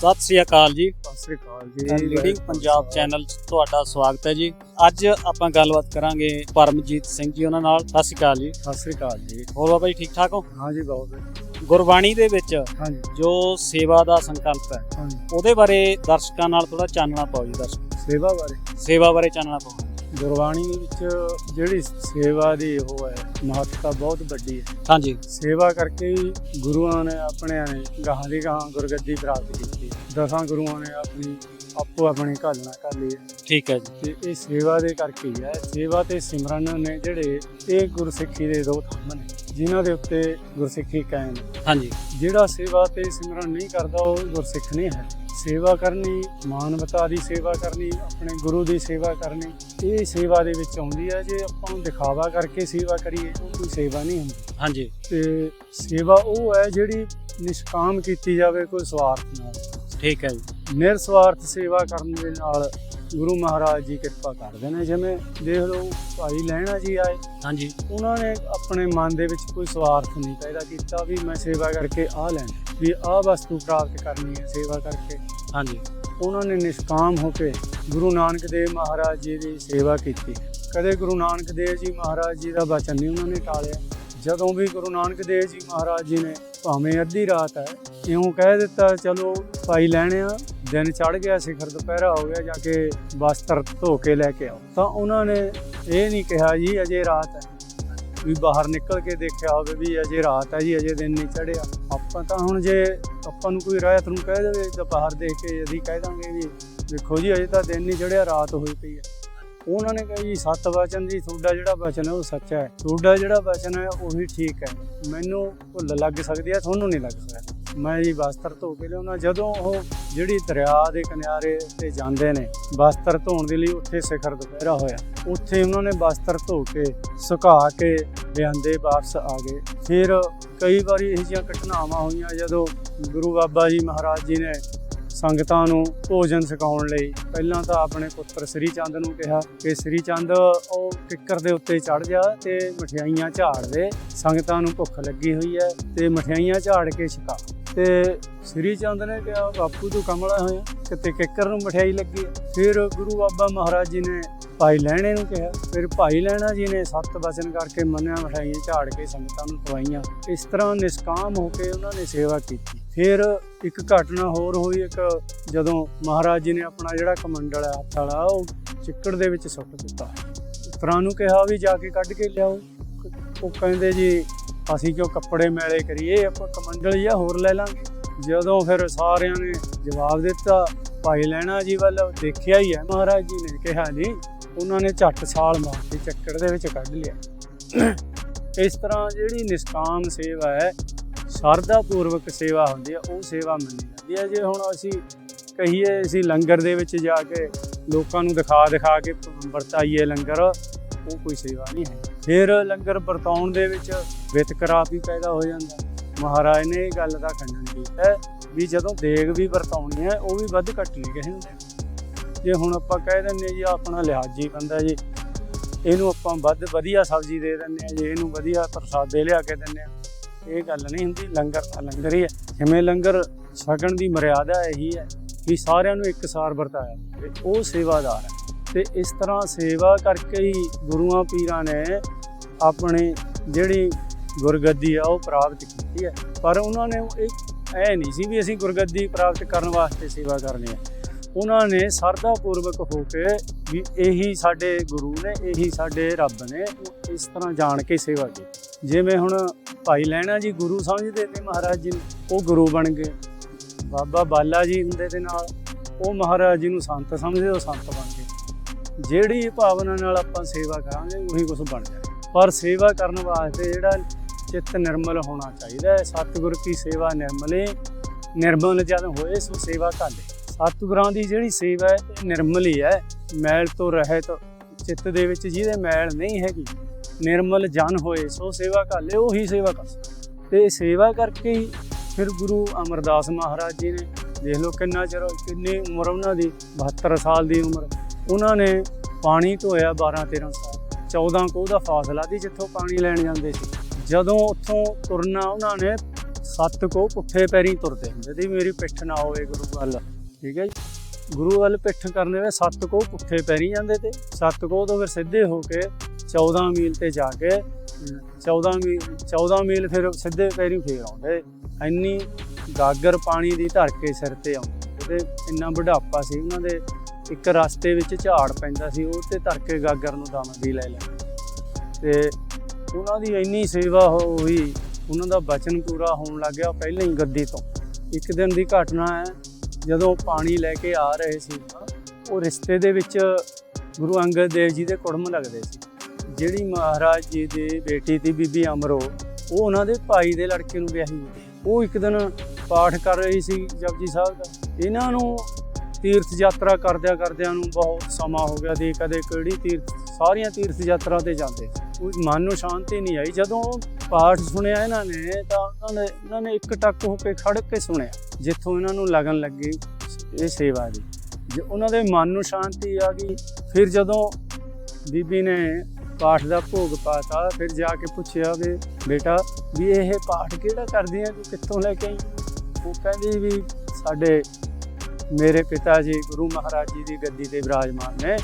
ਸਤਿ ਸ੍ਰੀ ਅਕਾਲ ਜੀ। ਸਤਿ ਸ੍ਰੀ ਅਕਾਲ ਜੀ। Leading Punjab channel 'ਚ ਤੁਹਾਡਾ ਸਵਾਗਤ ਹੈ ਜੀ। ਅੱਜ ਆਪਾਂ ਗੱਲਬਾਤ ਕਰਾਂਗੇ ਪਰਮਜੀਤ ਸਿੰਘ ਜੀ ਉਹਨਾਂ ਨਾਲ। ਸਤਿ ਸ੍ਰੀ ਅਕਾਲ ਜੀ। ਸਤਿ ਸ੍ਰੀ ਅਕਾਲ ਜੀ। ਹੋਰ ਬਾਬਾ ਜੀ ਠੀਕ ਠਾਕ ਹੋ? ਹਾਂ ਜੀ ਬਹੁਤ ਗੁਰਬਾਣੀ ਦੇ ਵਿੱਚ ਜੋ ਸੇਵਾ ਦਾ ਸੰਕਲਪ ਹੈ ਉਹਦੇ ਬਾਰੇ ਦਰਸ਼ਕਾਂ ਨਾਲ ਥੋੜਾ ਚਾਨਣਾ ਪਾਓ ਜੀ ਦਰਸ਼ਕ। ਸੇਵਾ ਬਾਰੇ? ਸੇਵਾ ਬਾਰੇ ਚਾਨਣਾ ਪਾਓ। ਗੁਰਬਾਣੀ ਵਿੱਚ ਜਿਹੜੀ ਸੇਵਾ ਦੀ ਉਹ ਹੈ ਮਹੱਤਤਾ ਬਹੁਤ ਵੱਡੀ ਹੈ। ਹਾਂਜੀ। ਸੇਵਾ ਕਰਕੇ ਗੁਰੂਆਂ ਨੇ ਆਪਣਿਆਂ ਨੇ ਗਾਹਾਂ ਦੀ ਗਾਹਾਂ ਗੁਰਗੱਦੀ ਪ੍ਰਾਪਤ ਕੀਤੀ। ਦਸਾਂ ਗੁਰੂਆਂ ਨੇ ਆਪਣੀ ਆਪੋ ਆਪਣੀ ਘਾਲਣਾ ਕਰ ਲਈ ਹੈ। ਠੀਕ ਹੈ ਜੀ। ਤੇ ਇਹ ਸੇਵਾ ਦੇ ਕਰਕੇ ਹੀ ਹੈ। ਸੇਵਾ ਤੇ ਸਿਮਰਨ ਨੇ ਜਿਹੜੇ ਇਹ ਗੁਰਸਿੱਖੀ ਦੇ ਦੋ ਥੰਮ ਨੇ ਜਿਨ੍ਹਾਂ ਦੇ ਉੱਤੇ ਗੁਰਸਿੱਖੀ ਕਾਇਮ ਹੈ। ਹਾਂਜੀ। ਜਿਹੜਾ ਸੇਵਾ ਤੇ ਸਿਮਰਨ ਨਹੀਂ ਕਰਦਾ ਉਹ ਗੁਰਸਿੱਖ ਨਹੀਂ ਹੈ। ਸੇਵਾ ਕਰਨੀ ਮਾਨਵਤਾ ਦੀ ਸੇਵਾ ਕਰਨੀ ਆਪਣੇ ਗੁਰੂ ਦੀ ਸੇਵਾ ਕਰਨੀ ਇਹ ਸੇਵਾ ਦੇ ਵਿੱਚ ਆਉਂਦੀ ਹੈ। ਜੇ ਆਪਾਂ ਦਿਖਾਵਾ ਕਰਕੇ ਸੇਵਾ ਕਰੀਏ ਉਹ ਕੋਈ ਸੇਵਾ ਨਹੀਂ ਹੁੰਦੀ। ਹਾਂਜੀ। ਤੇ ਸੇਵਾ ਉਹ ਹੈ ਜਿਹੜੀ ਨਿਸ਼ਕਾਮ ਕੀਤੀ ਜਾਵੇ ਕੋਈ ਸਵਾਰਥ ਨਾਲ ਠੀਕ ਹੈ ਜੀ। ਨਿਰਸਵਾਰਥ ਸੇਵਾ ਕਰਨ ਦੇ ਨਾਲ ਗੁਰੂ ਮਹਾਰਾਜ ਜੀ ਕਿਰਪਾ ਕਰਦੇ ਨੇ। ਜਿਵੇਂ ਦੇਖ ਲਓ ਭਾਈ ਲੈਣਾ ਜੀ ਆਏ। ਹਾਂਜੀ। ਉਹਨਾਂ ਨੇ ਆਪਣੇ ਮਨ ਦੇ ਵਿੱਚ ਕੋਈ ਸਵਾਰਥ ਨਹੀਂ ਪੈਦਾ ਕੀਤਾ ਵੀ ਮੈਂ ਸੇਵਾ ਕਰਕੇ ਆ ਲੈਣਾ। ਵੀ ਆ ਵਸਤੂ ਪ੍ਰਾਪਤ ਕਰਨੀ ਹੈ ਸੇਵਾ ਕਰਕੇ। ਹਾਂਜੀ। ਉਹਨਾਂ ਨੇ ਨਿਸ਼ਕਾਮ ਹੋ ਕੇ ਗੁਰੂ ਨਾਨਕ ਦੇਵ ਮਹਾਰਾਜ ਜੀ ਦੀ ਸੇਵਾ ਕੀਤੀ। ਕਦੇ ਗੁਰੂ ਨਾਨਕ ਦੇਵ ਜੀ ਮਹਾਰਾਜ ਜੀ ਦਾ ਬਚਨ ਨਹੀਂ ਉਹਨਾਂ ਨੇ ਟਾਲਿਆ। ਜਦੋਂ ਵੀ ਗੁਰੂ ਨਾਨਕ ਦੇਵ ਜੀ ਮਹਾਰਾਜ ਜੀ ਨੇ ਭਾਵੇਂ ਅੱਧੀ ਰਾਤ ਹੈ ਇਉਂ ਕਹਿ ਦਿੱਤਾ, ਚਲੋ ਭਾਈ ਆ। ਦਿਨ ਚੜ ਗਿਆ, ਸਿਖਰ ਦੁਪਹਿਰਾ ਹੋ ਗਿਆ, ਜਾ ਕੇ ਵਸਤਰ ਧੋ ਕੇ ਲੈ ਕੇ ਆਓ। ਤਾਂ ਉਹਨਾਂ ਨੇ ਇਹ ਨਹੀਂ ਕਿਹਾ ਜੀ, ਅਜੇ ਰਾਤ ਹੈ। ਵੀ ਬਾਹਰ ਨਿਕਲ ਕੇ ਦੇਖਿਆ ਹੋਵੇ ਵੀ ਅਜੇ ਰਾਤ ਹੈ ਜੀ, ਅਜੇ ਦਿਨ ਨਹੀਂ ਚੜਿਆ ਆਪਾਂ ਤਾਂ ਹੁਣ ਜੇ ਆਪਾਂ ਨੂੰ ਕੋਈ ਰਾਇਤ ਨੂੰ ਕਹਿ ਦੇਵੇ, ਤਾਂ ਬਾਹਰ ਦੇਖ ਕੇ ਅਸੀਂ ਕਹਿ ਦਾਂਗੇ ਵੀ, ਦੇਖੋ ਜੀ, ਅਜੇ ਤਾਂ ਦਿਨ ਨਹੀਂ ਚੜਿਆ ਰਾਤ ਹੋਈ ਪਈ ਹੈ। ਉਹਨਾਂ ਨੇ ਕਿਹਾ ਜੀ, ਸਤ ਵਚਨ ਜੀ, ਤੁਹਾਡਾ ਜਿਹੜਾ ਵਚਨ ਹੈ ਉਹ ਸੱਚਾ ਹੈ। ਤੁਹਾਡਾ ਜਿਹੜਾ ਵਚਨ ਹੈ, ਉਹੀ ਠੀਕ ਹੈ। ਮੈਨੂੰ ਭੁੱਲ ਲੱਗ ਸਕਦੀ ਹੈ, ਤੁਹਾਨੂੰ ਨਹੀਂ ਲੱਗ ਸਕਦੀ। ਮੈਂ ਜੀ ਵਸਤਰ ਧੋ ਕੇ ਲਿਆਉਣਾ। ਜਦੋਂ ਉਹ ਜਿਹੜੀ ਦਰਿਆ ਦੇ ਕਿਨਾਰੇ ਤੇ ਜਾਂਦੇ ਨੇ ਵਸਤਰ ਧੋਣ ਦੇ ਲਈ ਉੱਥੇ ਸਿਖਰ ਦੁਪਹਿਰਾ ਹੋਇਆ। ਉੱਥੇ ਉਹਨਾਂ ਨੇ ਵਸਤਰ ਧੋ ਕੇ, ਸੁਕਾ ਕੇ ਲਿਆਂਦੇ, ਵਾਪਸ ਆ ਗਏ। ਫਿਰ ਕਈ ਵਾਰੀ ਇਹੋ ਜਿਹੀਆਂ ਘਟਨਾਵਾਂ ਹੋਈਆਂ, ਜਦੋਂ ਗੁਰੂ ਬਾਬਾ ਜੀ ਮਹਾਰਾਜ ਜੀ ਨੇ ਸੰਗਤਾਂ ਨੂੰ ਭੋਜਨ ਛਕਾਉਣ ਲਈ ਪਹਿਲਾਂ ਤਾਂ ਆਪਣੇ ਪੁੱਤਰ ਸ੍ਰੀ ਚੰਦ ਨੂੰ ਕਿਹਾ ਕਿ ਸ੍ਰੀ ਚੰਦ, ਉਹ ਕਿੱਕਰ ਦੇ ਉੱਤੇ ਚੜ ਜਾ ਤੇ ਮਠਿਆਈਆਂ ਝਾੜ ਦੇ। ਸੰਗਤਾਂ ਨੂੰ ਭੁੱਖ ਲੱਗੀ ਹੋਈ ਹੈ ਤੇ ਮਠਿਆਈਆਂ ਝਾੜ ਕੇ ਛਕਾ। ਤੇ ਸ੍ਰੀ ਚੰਦ ਨੇ ਕਿਹਾ, ਬਾਪੂ ਤੂੰ ਕਮਲਾ ਹੋਇਆ, ਕਿਤੇ ਕਿੱਕਰ ਨੂੰ ਮਠਿਆਈ ਲੱਗੀ ਫਿਰ ਗੁਰੂ ਬਾਬਾ ਮਹਾਰਾਜ ਜੀ ਨੇ ਭਾਈ ਲੈਣੇ ਨੂੰ ਕਿਹਾ, ਫਿਰ ਭਾਈ ਲੈਣਾ ਜੀ ਨੇ ਸੱਤ ਵਚਨ ਕਰਕੇ ਮੰਨਿਆ ਮਠਾਈਆਂ ਝਾੜ ਕੇ ਸੰਗਤਾਂ ਨੂੰ ਖਵਾਈਆਂ। ਇਸ ਤਰ੍ਹਾਂ ਨਿਸ਼ਕਾਮ ਹੋ ਕੇ ਉਹਨਾਂ ਨੇ ਸੇਵਾ ਕੀਤੀ। ਫਿਰ ਇੱਕ ਘਟਨਾ ਹੋਰ ਹੋਈ, ਇੱਕ ਜਦੋਂ ਮਹਾਰਾਜ ਜੀ ਨੇ ਆਪਣਾ ਜਿਹੜਾ ਕਮੰਡਲ ਹੈ ਹੱਥ ਵਾਲਾ ਉਹ ਚਿੱਕੜ ਦੇ ਵਿੱਚ ਸੁੱਟ ਦਿੱਤਾ। ਪੁੱਤਰਾਂ ਨੂੰ ਕਿਹਾ ਵੀ ਜਾ ਕੇ ਕੱਢ ਕੇ ਲਿਆਓ। ਉਹ ਕਹਿੰਦੇ ਜੀ ਅਸੀਂ ਕਿਉਂ ਕੱਪੜੇ ਮੈਲੇ ਕਰੀਏ, ਆਪਾਂ ਕਮੰਡਲ ਜਾਂ ਹੋਰ ਲੈ ਲਾਂਗੇ। ਜਦੋਂ ਫਿਰ ਸਾਰਿਆਂ ਨੇ ਜਵਾਬ ਦਿੱਤਾ, ਭਾਈ ਲੈਣਾ ਜੀ ਵੱਲ, ਦੇਖਿਆ ਹੀ ਹੈ ਮਹਾਰਾਜ ਜੀ ਨੇ। ਕਿਹਾ ਜੀ ਉਹਨਾਂ ਨੇ ਝੱਟ ਸਾਲ ਮਾਰ ਕੇ ਚੱਕਰ ਦੇ ਵਿੱਚ ਕੱਢ ਲਿਆ। ਇਸ ਤਰ੍ਹਾਂ ਜਿਹੜੀ ਨਿਸ਼ਕਾਮ ਸੇਵਾ ਹੈ ਸ਼ਰਧਾ ਪੂਰਵਕ ਸੇਵਾ ਹੁੰਦੀ ਹੈ, ਉਹ ਸੇਵਾ ਮੰਨੀ ਜਾਂਦੀ ਹੈ। ਜੇ ਹੁਣ ਅਸੀਂ ਕਹੀਏ, ਅਸੀਂ ਲੰਗਰ ਦੇ ਵਿੱਚ ਜਾ ਕੇ ਲੋਕਾਂ ਨੂੰ ਦਿਖਾ ਦਿਖਾ ਕੇ ਵਰਤਾਈਏ ਲੰਗਰ ਉਹ ਕੋਈ ਸੇਵਾ ਨਹੀਂ ਹੈ। ਫਿਰ ਲੰਗਰ ਵਰਤਾਉਣ ਦੇ ਵਿੱਚ ਵਿਤਕਰਾ ਵੀ ਪੈਦਾ ਹੋ ਜਾਂਦਾ ਮਹਾਰਾਜ ਨੇ ਇਹ ਗੱਲ ਦਾ ਖੰਡਨ ਕੀਤਾ ਵੀ ਜਦੋਂ ਦੇਗ ਵੀ ਵਰਤਾਉਣੀ ਹੈ, ਉਹ ਵੀ ਵੱਧ ਘੱਟ ਨਹੀਂ ਕਿਸੇ ਨੂੰ ਜੇ ਹੁਣ ਆਪਾਂ ਕਹਿ ਦਿੰਨੇ ਜੀ ਆਪਣਾ ਲਿਹਾਜੀ ਬੰਦਾ ਜੀ, ਇਹਨੂੰ ਆਪਾਂ ਵੱਧ ਵਧੀਆ ਸਬਜ਼ੀ ਦੇ ਦਿੰਨੇ ਆ ਜੀ, ਇਹਨੂੰ ਵਧੀਆ ਪ੍ਰਸਾਦੇ ਲਿਆ ਕੇ ਦਿੰਨੇ ਆ ਇਹ ਗੱਲ ਨਹੀਂ ਹੁੰਦੀ, ਲੰਗਰ ਤਾਂ ਲੰਗਰ ਹੀ ਹੈ। ਜਿਵੇਂ ਲੰਗਰ ਛਕਣ ਦੀ ਮਰਿਆਦਾ ਇਹੀ ਹੈ ਵੀ ਸਾਰਿਆਂ ਨੂੰ ਇੱਕਸਾਰ ਵਰਤਾਇਆ ਉਹ ਸੇਵਾਦਾਰ ਹੈ। ਤੇ ਇਸ ਤਰ੍ਹਾਂ ਸੇਵਾ ਕਰਕੇ ਹੀ ਗੁਰੂਆਂ ਪੀਰਾਂ ਨੇ ਆਪਣੇ ਜਿਹੜੀ ਗੁਰਗੱਦੀ ਆ ਉਹ ਪ੍ਰਾਪਤ ਕੀਤੀ ਹੈ। ਪਰ ਉਹਨਾਂ ਨੇ ਇਹ ਐ ਨਹੀਂ ਸੀ ਵੀ ਅਸੀਂ ਗੁਰਗੱਦੀ ਪ੍ਰਾਪਤ ਕਰਨ ਵਾਸਤੇ ਸੇਵਾ ਕਰਨੀ ਹੈ। ਉਹਨਾਂ ਨੇ ਸਰਦਾ ਪੂਰਵਕ ਹੋ ਕੇ ਵੀ ਇਹੀ ਸਾਡੇ ਗੁਰੂ ਨੇ, ਇਹੀ ਸਾਡੇ ਰੱਬ ਨੇ, ਉਹ ਇਸ ਤਰ੍ਹਾਂ ਜਾਣ ਕੇ ਸੇਵਾ ਕੀਤੀ। ਜਿਵੇਂ ਹੁਣ ਭਾਈ ਲੈਣਾ ਜੀ ਗੁਰੂ ਸਮਝਦੇ ਨੇ ਮਹਾਰਾਜ ਜੀ ਨੂੰ, ਉਹ ਗੁਰੂ ਬਣ ਗਏ। ਬਾਬਾ ਬਾਲਾ ਜੀ ਹੁੰਦੇ ਦੇ ਨਾਲ, ਉਹ ਮਹਾਰਾਜ ਜੀ ਨੂੰ ਸੰਤ ਸਮਝਦੇ, ਉਹ ਸੰਤ ਬਣ ਗਏ। ਜਿਹੜੀ ਭਾਵਨਾ ਨਾਲ ਆਪਾਂ ਸੇਵਾ ਕਰਾਂਗੇ, ਉਹੀ ਕੁਝ ਬਣ ਜਾਏ। ਪਰ ਸੇਵਾ ਕਰਨ ਵਾਸਤੇ ਜਿਹੜਾ ਚਿੱਤ ਨਿਰਮਲ ਹੋਣਾ ਚਾਹੀਦਾ ਹੈ। ਸਤਿਗੁਰ ਕੀ ਸੇਵਾ ਨਿਰਮਲੇ ਨਿਰਮਲ ਜਦ ਹੋਏ, ਸੋ ਸੇਵਾ ਕਾਲੇ ਸਤਿਗੁਰਾਂ ਦੀ ਜਿਹੜੀ ਸੇਵਾ ਹੈ ਨਿਰਮਲ ਹੀ ਹੈ। ਮੈਲ ਤੋਂ ਰਹਿਤ ਚਿੱਤ ਦੇ ਵਿੱਚ ਜਿਹਦੇ ਮੈਲ ਨਹੀਂ ਹੈਗੀ, ਨਿਰਮਲ ਜਨ ਹੋਏ, ਸੋ ਸੇਵਾ ਕਾਲੇ ਉਹੀ ਸੇਵਾ ਕਰ ਤੇ ਸੇਵਾ ਕਰਕੇ ਹੀ ਫਿਰ ਗੁਰੂ ਅਮਰਦਾਸ ਮਹਾਰਾਜ ਜੀ ਨੇ, ਦੇਖ ਲਓ ਕਿੰਨਾ ਚਿਰ ਕਿੰਨੀ ਉਮਰ ਉਹਨਾਂ ਦੀ 72 ਸਾਲ ਦੀ ਉਮਰ। ਉਹਨਾਂ ਨੇ ਪਾਣੀ ਧੋਇਆ 12 13 ਸਾਲ। 14 ਕੋਹ ਦਾ ਫਾਸਲਾ ਦੀ ਜਿੱਥੋਂ ਪਾਣੀ ਲੈਣ ਜਾਂਦੇ ਸੀ। ਜਦੋਂ ਉੱਥੋਂ ਤੁਰਨਾ ਉਹਨਾਂ ਨੇ ਸੱਤ ਕੋ ਪੁੱਠੇ ਪੈਰੀ ਤੁਰਦੇ ਹੁੰਦੇ ਸੀ ਮੇਰੀ ਪਿੱਠ ਨਾ ਹੋਵੇ ਗੁਰੂ ਵੱਲ। ਠੀਕ ਹੈ ਜੀ? ਗੁਰੂ ਵੱਲ ਪਿੱਠ ਕਰਨੇ ਵੇ ਸੱਤ ਕੋ ਪੁੱਠੇ ਪੈਰੀ ਜਾਂਦੇ ਤੇ ਸੱਤ ਕੋ ਤੋਂ ਫਿਰ ਸਿੱਧੇ ਹੋ ਕੇ 14 ਮੀਲ ਤੇ ਜਾ ਕੇ ਅਮ, 14 ਮੀਲ 14 ਮੀਲ ਫਿਰ ਸਿੱਧੇ ਪੈਰੀ ਫੇਰ ਆਉਂਦੇ। ਇੰਨੀ ਗਾਗਰ ਪਾਣੀ ਦੀ ਧਰ ਕੇ ਸਿਰ ਤੇ ਆਉਂਦੇ ਤੇ ਇੰਨਾ ਬੁਢਾਪਾ ਸੀ ਉਹਨਾਂ ਦੇ ਇੱਕ ਰਸਤੇ ਵਿੱਚ ਝਾੜ ਪੈਂਦਾ ਸੀ, ਉਹ ਤੇ ਧਰ ਗਾਗਰ ਨੂੰ ਦਮ ਵੀ ਲੈ ਲੈਂਦੇ। ਤੇ ਉਹਨਾਂ ਦੀ ਇੰਨੀ ਸੇਵਾ ਹੋਈ, ਉਹਨਾਂ ਦਾ ਬਚਨ ਪੂਰਾ ਹੋਣ ਲੱਗ ਗਿਆ ਪਹਿਲਾਂ ਹੀ ਗੱਦੀ ਤੋਂ। ਇੱਕ ਦਿਨ ਦੀ ਘਟਨਾ ਹੈ, ਜਦੋਂ ਪਾਣੀ ਲੈ ਕੇ ਆ ਰਹੇ ਸੀ, ਉਹ ਰਿਸ਼ਤੇ ਦੇ ਵਿੱਚ ਗੁਰੂ ਅੰਗਦ ਦੇਵ ਜੀ ਦੇ ਕੁੜਮ ਲੱਗਦੇ ਸੀ। ਜਿਹੜੀ ਮਹਾਰਾਜ ਜੀ ਦੀ ਬੇਟੀ ਦੀ ਬੀਬੀ ਅਮਰੋ, ਉਹ ਉਹਨਾਂ ਦੇ ਭਾਈ ਦੇ ਲੜਕੇ ਨੂੰ ਵਿਆਹੀ। ਉਹ ਇੱਕ ਦਿਨ ਪਾਠ ਕਰ ਰਹੀ ਸੀ ਜਪਜੀ ਸਾਹਿਬ ਦਾ। ਇਹਨਾਂ ਨੂੰ ਤੀਰਥ ਯਾਤਰਾ ਕਰਦਿਆਂ ਕਰਦਿਆਂ ਨੂੰ ਬਹੁਤ ਸਮਾਂ ਹੋ ਗਿਆ ਦੀ ਕਦੇ ਕਿਹੜੀ ਤੀਰਥ, ਸਾਰੀਆਂ ਤੀਰਥ ਯਾਤਰਾ ਤੇ ਜਾਂਦੇ। ਮਨ ਨੂੰ ਸ਼ਾਂਤੀ ਨਹੀਂ ਆਈ। ਜਦੋਂ ਪਾਠ ਸੁਣਿਆ ਇਹਨਾਂ ਨੇ, ਤਾਂ ਉਹਨਾਂ ਨੇ, ਇਹਨਾਂ ਨੇ ਇੱਕ ਟੱਕ ਹੋ ਕੇ ਖੜ ਕੇ ਸੁਣਿਆ, ਜਿੱਥੋਂ ਇਹਨਾਂ ਨੂੰ ਲੱਗਣ ਲੱਗੀ ਇਹ ਸੇਵਾ ਦੀ ਜੇ ਉਹਨਾਂ ਦੇ ਮਨ ਨੂੰ ਸ਼ਾਂਤੀ ਆ ਗਈ, ਫਿਰ ਜਦੋਂ ਬੀਬੀ ਨੇ ਪਾਠ ਦਾ ਭੋਗ ਪਾਤਾ, ਫਿਰ ਜਾ ਕੇ ਪੁੱਛਿਆ ਵੀ, ਬੇਟਾ, ਵੀ ਇਹ ਪਾਠ ਕਿਹੜਾ ਕਰਦੀ ਆ? ਤੂੰ ਕਿੱਥੋਂ ਲੈ ਕੇ ਆਈ? ਉਹ ਕਹਿੰਦੀ ਵੀ ਸਾਡੇ ਮੇਰੇ ਪਿਤਾ ਜੀ ਗੁਰੂ ਮਹਾਰਾਜ ਜੀ ਦੀ ਗੱਦੀ ਤੇ ਵਿਰਾਜਮਾਨ ਨੇ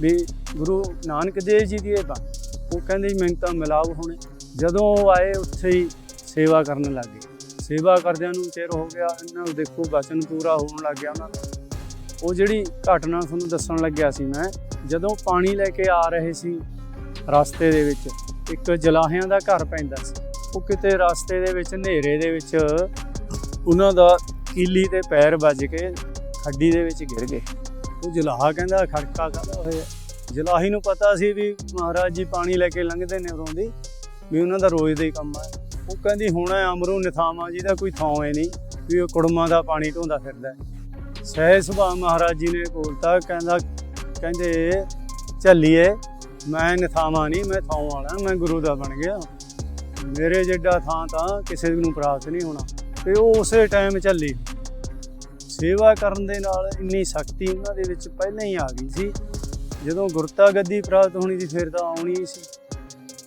ਵੀ ਗੁਰੂ ਨਾਨਕ ਦੇਵ ਜੀ ਦੀ ਇਹ ਬਾਤ ਉਹ ਕਹਿੰਦੇ ਜੀ ਤਾਂ ਮਿਲਾਵ ਹੋਣੇ। ਜਦੋਂ ਉਹ ਆਏ, ਉੱਥੇ ਹੀ ਸੇਵਾ ਕਰਨ ਲੱਗ ਗਏ। ਸੇਵਾ ਕਰਦਿਆਂ ਨੂੰ ਚਿਰ ਹੋ ਗਿਆ। ਇਹਨਾਂ ਨੂੰ ਦੇਖੋ ਬਚਨ ਪੂਰਾ ਹੋਣ ਲੱਗ ਗਿਆ ਉਹਨਾਂ ਦਾ। ਉਹ ਜਿਹੜੀ ਘਟਨਾ ਤੁਹਾਨੂੰ ਦੱਸਣ ਲੱਗਿਆ ਸੀ ਮੈਂ, ਜਦੋਂ ਪਾਣੀ ਲੈ ਕੇ ਆ ਰਹੇ ਸੀ ਰਸਤੇ ਦੇ ਵਿੱਚ, ਇੱਕ ਜਲਾਹਿਆਂ ਦਾ ਘਰ ਪੈਂਦਾ ਸੀ। ਉਹ ਕਿਤੇ ਰਸਤੇ ਦੇ ਵਿੱਚ, ਹਨੇਰੇ ਦੇ ਵਿੱਚ ਉਹਨਾਂ ਦਾ ਕੀਲੀ ਤੇ ਪੈਰ ਵੱਜ ਕੇ ਖੱਡੀ ਦੇ ਵਿੱਚ ਗਿਰ ਗਏ। ਉਹ ਜਲਾਹਾ ਕਹਿੰਦਾ ਖੜਕਾ ਕਾਹਦਾ ਹੋਇਆ। ਜਲਾਹੀ ਨੂੰ ਪਤਾ ਸੀ ਵੀ ਮਹਾਰਾਜ ਜੀ ਪਾਣੀ ਲੈ ਕੇ ਲੰਘਦੇ ਨੇ ਉਰੋਂ ਦੀ, ਵੀ ਉਹਨਾਂ ਦਾ ਰੋਜ਼ ਦਾ ਹੀ ਕੰਮ ਹੈ ਉਹ ਕਹਿੰਦੀ, ਹੁਣ ਅਮਰੂ ਨਿਥਾਵਾਂ ਜੀ ਦਾ ਕੋਈ ਥਾਂ ਹੈ ਨਹੀਂ, ਵੀ ਉਹ ਕੁੜਮਾਂ ਦਾ ਪਾਣੀ ਢੋਂਦਾ ਫਿਰਦਾ ਹੈ। ਸਹਿ ਸੁਭਾ ਮਹਾਰਾਜ ਜੀ ਨੇ ਬੋਲਤਾ, ਕਹਿੰਦਾ, ਕਹਿੰਦੇ ਚੱਲੀਏ ਮੈਂ ਨਿਥਾਵਾਂ ਨਹੀਂ, ਮੈਂ ਥਾਂ ਵਾਲਾ, ਮੈਂ ਗੁਰੂ ਦਾ ਬਣ ਗਿਆ। ਮੇਰੇ ਜਿੱਡਾ ਥਾਂ ਤਾਂ ਕਿਸੇ ਨੂੰ ਪ੍ਰਾਪਤ ਨਹੀਂ ਹੋਣਾ। ਤੇ ਉਹ ਉਸੇ ਟਾਈਮ ਚੱਲੀ ਸੇਵਾ ਕਰਨ ਦੇ ਨਾਲ ਇੰਨੀ ਸ਼ਕਤੀ ਉਹਨਾਂ ਦੇ ਵਿੱਚ ਪਹਿਲਾਂ ਹੀ ਆ ਗਈ ਸੀ। ਜਦੋਂ ਗੁਰਤਾ ਗੱਦੀ ਪ੍ਰਾਪਤ ਹੋਣੀ ਸੀ, ਫਿਰ ਤਾਂ ਆਉਣੀ ਸੀ।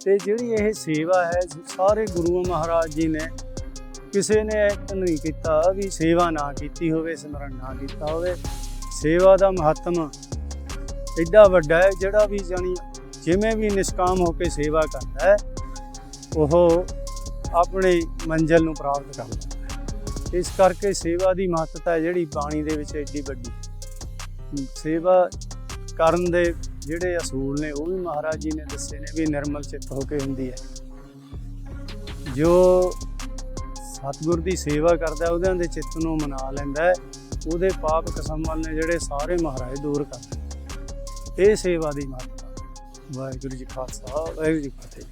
ਤੇ ਜਿਹੜੀ ਇਹ ਸੇਵਾ ਹੈ, ਸਾਰੇ ਗੁਰੂ ਮਹਾਰਾਜ ਜੀ ਨੇ ਕਿਸੇ ਨੇ ਇਹ ਨਹੀਂ ਕੀਤਾ ਵੀ ਸੇਵਾ ਨਾ ਕੀਤੀ ਹੋਵੇ, ਸਿਮਰਨ ਨਾ ਕੀਤਾ ਹੋਵੇ। ਸੇਵਾ ਦਾ ਮਹੱਤਮ ਐਡਾ ਵੱਡਾ ਹੈ, ਜਿਹੜਾ ਵੀ ਜਾਣੀ ਜਿਵੇਂ ਵੀ ਨਿਸ਼ਕਾਮ ਹੋ ਕੇ ਸੇਵਾ ਕਰਦਾ ਹੈ, ਉਹ ਆਪਣੀ ਮੰਜ਼ਿਲ ਨੂੰ ਪ੍ਰਾਪਤ ਕਰਦਾ ਹੈ। ਇਸ ਕਰਕੇ ਸੇਵਾ ਦੀ ਮਹੱਤਤਾ ਹੈ ਜਿਹੜੀ ਬਾਣੀ ਦੇ ਵਿੱਚ ਐਡੀ ਵੱਡੀ। ਸੇਵਾ ਕਰਨ ਦੇ ਜਿਹੜੇ ਅਸੂਲ ਨੇ ਉਹ ਵੀ ਮਹਾਰਾਜ ਜੀ ਨੇ ਦੱਸੇ ਨੇ ਵੀ ਨਿਰਮਲ ਚਿੱਤ ਹੋ ਕੇ ਹੁੰਦੀ ਹੈ। ਜੋ ਸਤਿਗੁਰ ਦੀ ਸੇਵਾ ਕਰਦਾ ਹੈ, ਉਹਦੇ ਦੇ ਚਿੱਤ ਨੂੰ ਮਨਾ ਲੈਂਦਾ ਉਹਦੇ ਪਾਪ ਕਸਮਾਂ ਨੇ ਜਿਹੜੇ ਸਾਰੇ ਮਹਾਰਾਜ ਦੂਰ ਕਰਦੇ ਇਹ ਸੇਵਾ ਦੀ ਮਹੱਤਤਾ। ਵਾਹਿਗੁਰੂ ਜੀ ਖਾਲਸਾ ਵਾਹਿਗੁਰੂ ਜੀ ਫਤਿਹ।